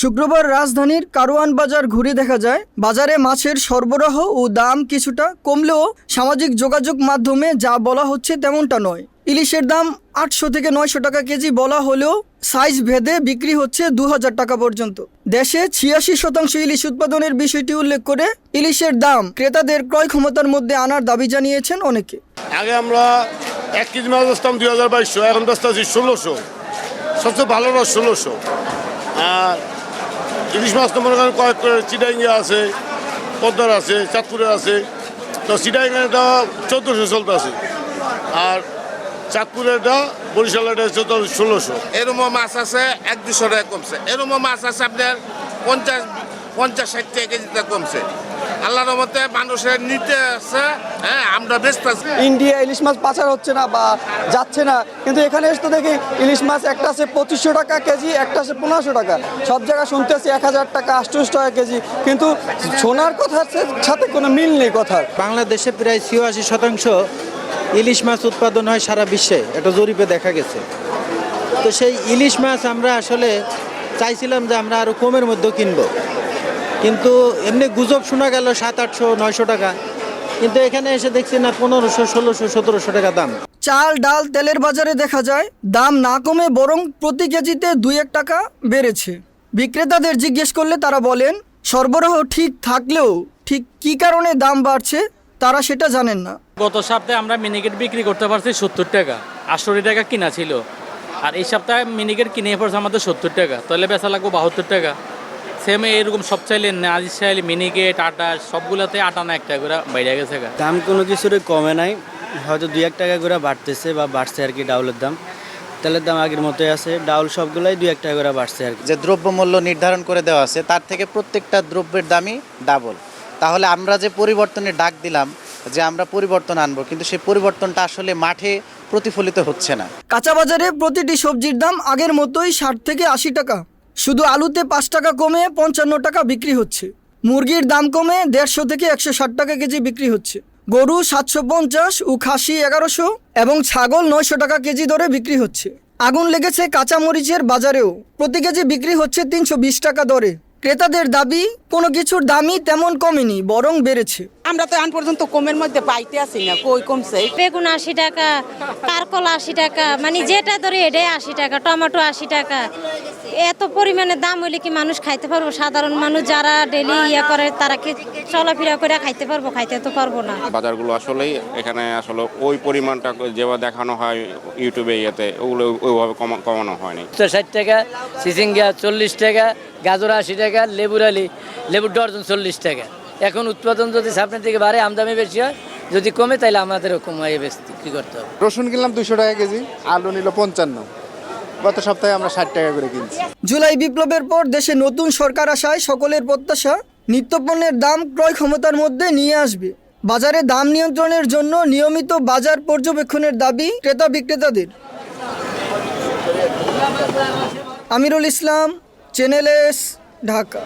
শুক্রবার রাজধানীর কারওয়ান বাজার ঘুরে দেখা যায়, বাজারে মাছের সরবরাহ ও দাম কিছুটা কমলেও সামাজিক যোগাযোগ মাধ্যমে যা বলা হচ্ছে তেমনটা নয়। ইলিশের দাম আটশো থেকে নয়শো টাকা কেজি বলা হলেও সাইজ ভেদে বিক্রি হচ্ছে দু হাজার টাকা পর্যন্ত। দেশে ছিয়াশি শতাংশ ইলিশ উৎপাদনের বিষয়টি উল্লেখ করে ইলিশের দাম ক্রেতাদের ক্রয় ক্ষমতার মধ্যে আনার দাবি জানিয়েছেন অনেকে। আগে আমরা এক কেজি মাছ বেচতাম দুই হাজার বাইশশো, এখন ব্যস্ত আছি ষোলোশো। সবচেয়ে ভালো রস ষোলোশো। আর ইলিশ মাছ তো মনে করেন কয়েক চিটাইঙ্গে আছে, পদ্মার আছে, চাঁদপুরে আছে। তো চিটাইঙ্গাটা চোদ্দোশো চলতে আছে। আর চাঁদপুরেরটা বরিশালেরটা চোদ্দ ষোলোশো। এরমো মাছ আছে, এক দুশো টাকা কমছে। এরমো মাছ আছে আপনার পঞ্চাশ পঞ্চাশ ষাট টাকা কেজিটা কমছে। আল্লাহর মতে মানুষের নিতে আছে হ্যাঁ আমরা ব্যস্ত আছি। ইন্ডিয়া ইলিশ মাছ পাচার হচ্ছে না বা যাচ্ছে না। কিন্তু এখানে এসে তো দেখি ইলিশ মাছ একটা আছে পঁচিশশো টাকা কেজি একটা আছে পনেরোশো টাকা। সব জায়গায় শুনতেছি এক হাজার টাকা আটশোশো টাকা কেজি। কিন্তু সোনার কথার সাথে কোনো মিল নেই কথার। বাংলাদেশে প্রায় ছিয়াশি শতাংশ ইলিশ মাছ উৎপাদন হয় সারা বিশ্বে। এটা জরিপে দেখা গেছে। তো সেই ইলিশ মাছ আমরা আসলে চাইছিলাম যে আমরা আরও কমের মধ্যে কিনবো। কিন্তু এমনি গুজব শোনা গেল সাত আটশো নয়শো টাকা। কিন্তু এখানে এসে দেখছি না পনেরোশো ষোলোশো সতেরোশো টাকা দাম। চাল ডাল তেলের বাজারে দেখা যায় দাম না কমে বরং প্রতি কেজিতে দুই এক টাকা বেড়েছে। বিক্রেতাদের জিজ্ঞেস করলে তারা বলেন সরবরাহ ঠিক থাকলেও ঠিক কী কারণে দাম বাড়ছে তারা সেটা জানেন না। গত সপ্তাহে আমরা মিনিকেট বিক্রি করতে পারছি সত্তর টাকা আটষট্টি টাকা কিনা ছিল। আর এই সপ্তাহে মিনিকেট কিনে পড়ছে আমাদের সত্তর টাকা তাহলে বেচা লাগবো বাহাত্তর টাকা। সেম এরকম সব চাইলে নাজির চাইলে মিনিকেট আটা সবগুলোতে আটা না এক টাকা করে বাইরে গেছে দাম কোনো কিছুর কমে নাই। হয়তো দুই এক টাকা করে বাড়তেছে বা বাড়ছে আর কি ডাউলের দাম। তেলের দাম আগের মতোই আছে। ডাউল সবগুলাই দুই এক টাকা করে বাড়ছে আর কি। যে দ্রব্যমূল্য নির্ধারণ করে দেওয়া আছে তার থেকে প্রত্যেকটা দ্রব্যের দামই ডাবল তাহলে আমরা যে পরিবর্তনের ডাক দিলাম যে আমরা পরিবর্তন আনব কিন্তু সেই পরিবর্তনটা আসলে মাঠে প্রতিফলিত হচ্ছে না। কাঁচা বাজারে প্রতিটি সবজির দাম আগের মতোই ষাট থেকে আশি টাকা। শুধু আলুতে পাঁচ টাকা কমে পঞ্চান্ন টাকা বিক্রি হচ্ছে। মুরগির দাম কমে দেড়শো থেকে একশো ষাট টাকা কেজি বিক্রি হচ্ছে। গরু সাতশো পঞ্চাশ ও খাসি এগারোশো এবং ছাগল নয়শো টাকা কেজি দরে বিক্রি হচ্ছে। আগুন লেগেছে কাঁচামরিচের বাজারেও। প্রতি কেজি বিক্রি হচ্ছে তিনশো বিশ টাকা দরে। ক্রেতাদের দাবি কোনো কিছুর দামই তেমন কমেনি বরং বেড়েছে। আমরা তো আন পর্যন্ত কমের মধ্যে পাইতে আসি না কই কমছে? বেগুন আশি টাকা কারকল আশি টাকা মানে যেটা ধরে এটাই আশি টাকা টমেটো আশি টাকা। এত পরিমাণে দাম হইলে কি মানুষ খাইতে পারব? সাধারণ মানুষ যারা ডেলি ইয়ে করে তারা কি চলাফেরা করে খাইতে পারব? খাইতে তো পারব না। বাজারগুলো আসলেই এখানে আসলে ওই পরিমাণটা যেভাবে দেখানো হয় ইউটিউবে ইয়েতে ওগুলো ওইভাবে কমা- কমানো হয়নি। ষাট টাকা সিসিঙ্গা চল্লিশ টাকা গাজর আশি টাকা লেবুর আলি। লেবুর ডর্জন চল্লিশ টাকা। এখন উৎপাদন যদি সামনের দিকে বাড়ে আমদামি বেশি হয় যদি কমে তাহলে আমাদেরও কমাই বেশি বিক্রি করতে হবে। রসুন কিনলাম দুশো টাকা কেজি আলু নিল পঞ্চান্ন। গত সপ্তাহে আমরা ষাট টাকা করে কিনছি। জুলাই বিপ্লবের পর দেশে নতুন সরকার আসায় সকলের প্রত্যাশা নিত্যপণ্যের দাম ক্রয় ক্ষমতার মধ্যে নিয়ে আসবে। বাজারে দাম নিয়ন্ত্রণের জন্য নিয়মিত বাজার পর্যবেক্ষণের দাবি ক্রেতা বিক্রেতাদের। Amirul Islam channel S Dhaka.